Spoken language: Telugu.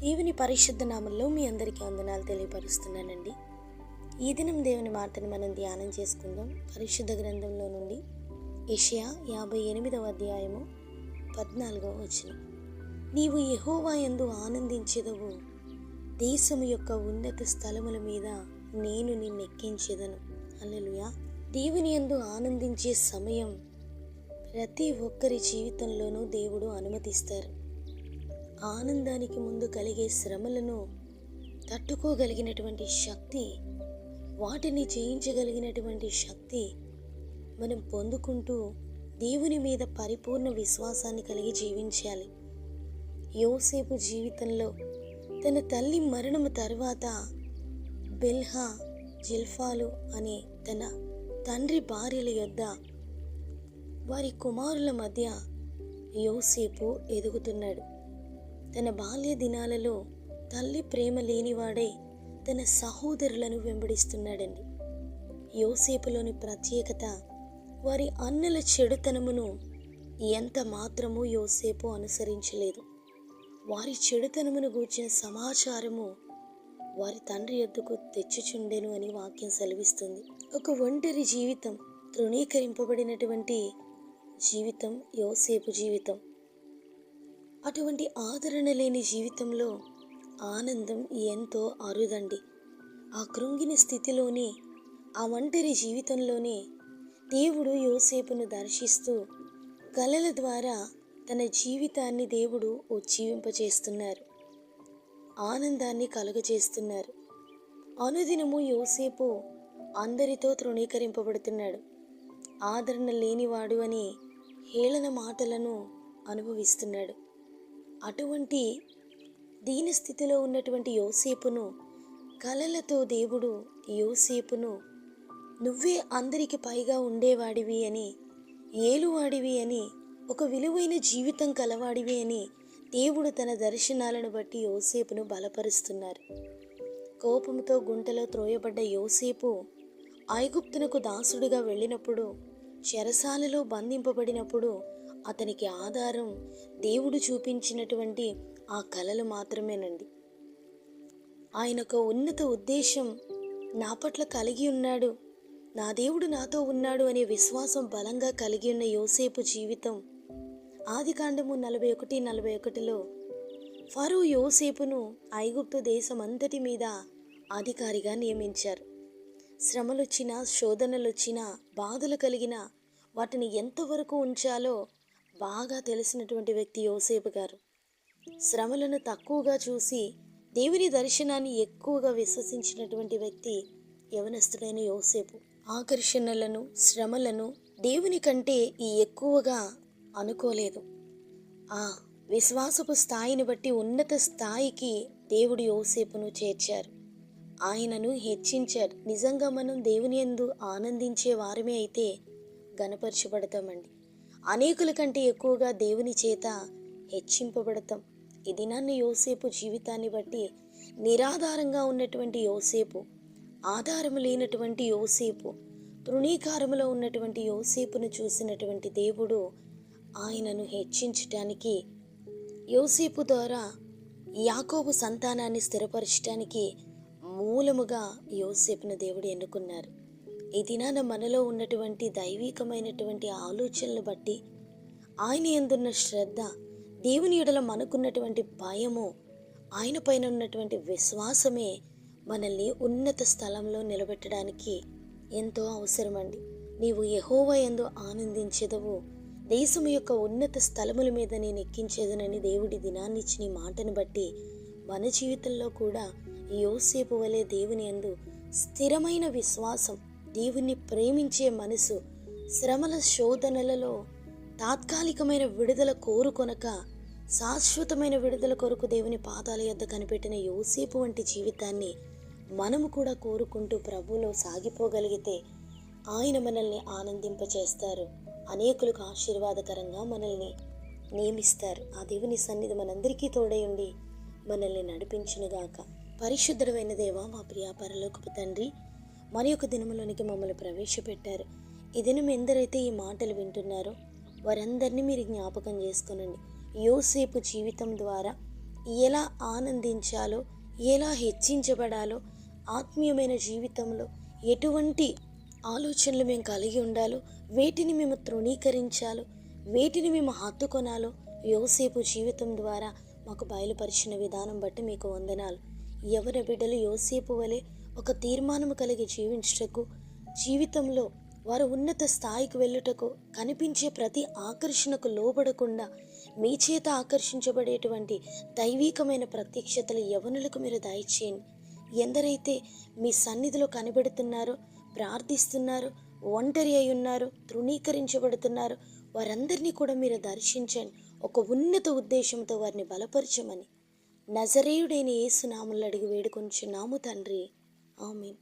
దేవుని పరిశుద్ధ నామంలో మీ అందరికీ వందనాలు తెలియపరుస్తున్నానండి. ఈ దినం దేవుని మాటను మనం ధ్యానం చేసుకుందాం. పరిశుద్ధ గ్రంథంలో నుండి ఏషియా యాభై ఎనిమిదవ అధ్యాయము పద్నాలుగవ వచనం. నీవు యహోవా ఎందు ఆనందించెదవు. దేశము యొక్క ఉన్నత స్థలముల మీద నేను నిన్నెక్కించేదను. అల్లెలుయా దేవుని యందు ఆనందించే సమయం ప్రతి ఒక్కరి జీవితంలోనూ దేవుడు అనుమతిస్తారు. ఆనందానికి ముందు కలిగే శ్రమలను తట్టుకోగలిగినటువంటి శక్తి వాటిని జయించగలిగినటువంటి శక్తి మనం పొందుకుంటూ దేవుని మీద పరిపూర్ణ విశ్వాసాన్ని కలిగి జీవించాలి. యోసేపు జీవితంలో తన తల్లి మరణము తర్వాత బెల్హా జిల్ఫాలు అనే తన తండ్రి భార్యల యొద్ద వారి కుమారుల మధ్య యోసేపు ఎదుగుతున్నాడు. తన బాల్య దినాలలో తల్లి ప్రేమ లేనివాడై తన సహోదరులను వెంబడిస్తున్నాడండి. యోసేపులోని ప్రత్యేకత వారి అన్నల చెడుతనమును ఎంత మాత్రమూ యోసేపు అనుసరించలేదు. వారి చెడుతనమును గూర్చిన సమాచారము వారి తండ్రి ఎద్దుకు తెచ్చుచుండెను అని వాక్యం సెలవిస్తుంది. ఒక ఒంటరి జీవితం తృణీకరింపబడినటువంటి జీవితం యోసేపు జీవితం. అటువంటి ఆదరణ లేని జీవితంలో ఆనందం ఎంతో అరుదండి. ఆ కృంగిన స్థితిలోనే ఆ ఒంటరి జీవితంలోనే దేవుడు యోసేపును దర్శిస్తూ కలల ద్వారా తన జీవితాన్ని దేవుడు ఉజ్జీవింపచేస్తున్నారు. ఆనందాన్ని కలుగజేస్తున్నారు. అనుదినము యోసేపు అందరితో తృణీకరింపబడుతున్నాడు. ఆదరణ లేనివాడు అని హేళన మాటలను అనుభవిస్తున్నాడు. అటువంటి దీనస్థితిలో ఉన్నటువంటి యోసేపును కలలతో దేవుడు యోసేపును నువ్వే అందరికి పైగా ఉండేవాడివి అని ఏలువాడివి అని ఒక విలువైన జీవితం కలవాడివి అని దేవుడు తన దర్శనాలను బట్టి యోసేపును బలపరుస్తున్నారు. కోపంతో గుంటలో త్రోయబడ్డ యోసేపు ఐగుప్తునకు దాసుడిగా వెళ్ళినప్పుడు చెరసాలలో బంధింపబడినప్పుడు అతనికి ఆధారం దేవుడు చూపించినటువంటి ఆ కలలు మాత్రమేనండి. ఆయన ఒక ఉన్నత ఉద్దేశం నా పట్ల కలిగి ఉన్నాడు. నా దేవుడు నాతో ఉన్నాడు అనే విశ్వాసం బలంగా కలిగి ఉన్న యోసేపు జీవితం ఆది కాండము నలభై ఒకటి నలభై ఒకటిలో ఫరో యోసేపును ఐగుప్తు దేశం అంతటి మీద అధికారిగా నియమించారు. శ్రమలొచ్చినా శోధనలొచ్చినా బాధలు కలిగిన వాటిని ఎంతవరకు ఉంచాలో బాగా తెలిసినటువంటి వ్యక్తి యోసేపు గారు. శ్రమలను తక్కువగా చూసి దేవుని దర్శనాన్ని ఎక్కువగా విశ్వసించినటువంటి వ్యక్తి యవనస్తుడైన యోసేపు. ఆకర్షణలను శ్రమలను దేవుని కంటే ఈ ఎక్కువగా అనుకోలేదు. ఆ విశ్వాసపు స్థాయిని బట్టి ఉన్నత స్థాయికి దేవుడు యోసేపును చేర్చారు. ఆయనను హెచ్చించారు. నిజంగా మనం దేవుని యందు ఆనందించే వారమే అయితే గనపరచబడతామండి అనేకుల కంటే ఎక్కువగా దేవుని చేత హెచ్చింపబడతాం. ఇది నన్ను యోసేపు జీవితాన్ని బట్టి నిరాధారంగా ఉన్నటువంటి యోసేపు ఆధారము లేనటువంటి యోసేపు తృణీకారములో ఉన్నటువంటి యోసేపును చూసినటువంటి దేవుడు ఆయనను హెచ్చించటానికి యోసేపు ద్వారా యాకోబు సంతానాన్ని స్థిరపరచడానికి మూలముగా యోసేపును దేవుడు ఎన్నుకున్నారు. ఈ దినాన మనలో ఉన్నటువంటి దైవికమైనటువంటి ఆలోచనలు బట్టి ఆయన ఎందున్న శ్రద్ధ దేవుని ఎడల మనకున్నటువంటి భయము ఆయన పైన ఉన్నటువంటి విశ్వాసమే మనల్ని ఉన్నత స్థలంలో నిలబెట్టడానికి ఎంతో అవసరమండి. నీవు యహోవ ఎందు ఆనందించెదవు. దేశం యొక్క ఉన్నత స్థలముల మీద నేను ఎక్కించేదనని దేవుడి దినాన్ని ఇచ్చిన మాటను బట్టి మన జీవితంలో కూడా యోసేపు వలె దేవుని యందు స్థిరమైన విశ్వాసం దేవుణ్ణి ప్రేమించే మనసు శ్రమల శోధనలలో తాత్కాలికమైన విడుదల కోరుకొనక శాశ్వతమైన విడుదల కొరకు దేవుని పాదాల యొద్ద కనిపెట్టిన యోసేపు వంటి జీవితాన్ని మనము కూడా కోరుకుంటూ ప్రభువులో సాగిపోగలిగితే ఆయన మనల్ని ఆనందింపచేస్తారు. అనేకులకు ఆశీర్వాదకరంగా మనల్ని నియమిస్తారు. ఆ దేవుని సన్నిధి మనందరికీ తోడై ఉండి మనల్ని నడిపించునుగాక. పరిశుద్ధమైన దేవ మా ప్రియ పరలోకపు తండ్రి మరి ఒక దినములోనికి మమ్మల్ని ప్రవేశపెట్టారు. ఈ దినం ఎందరైతే ఈ మాటలు వింటున్నారో వారందరినీ మీరు జ్ఞాపకం చేసుకునండి. యోసేపు జీవితం ద్వారా ఎలా ఆనందించాలో ఎలా హెచ్చించబడాలో ఆత్మీయమైన జీవితంలో ఎటువంటి ఆలోచనలు మేము కలిగి ఉండాలో వేటిని మేము తృణీకరించాలో వేటిని మేము హత్తుకొనాలో యోసేపు జీవితం ద్వారా మాకు బయలుపరిచిన విధానం బట్టి మీకు వందనాలు. ఎవరి బిడ్డలు యోసేపు వలె ఒక తీర్మానము కలిగి జీవించుటకు జీవితంలో వారు ఉన్నత స్థాయికి వెళ్ళుటకు కనిపించే ప్రతి ఆకర్షణకు లోబడకుండా మీ చేత ఆకర్షించబడేటువంటి దైవీకమైన ప్రత్యక్షతలు యవనులకు మీరు దయచేయండి. ఎందరైతే మీ సన్నిధిలో కనబడుతున్నారో ప్రార్థిస్తున్నారో ఒంటరి అయి ఉన్నారు తృణీకరించబడుతున్నారు వారందరినీ కూడా మీరు దర్శించండి. ఒక ఉన్నత ఉద్దేశంతో వారిని బలపరచమని. నజరేయుడైన యేసునాములు అడిగి వేడుకొంచున్నాము తండ్రి. 然后明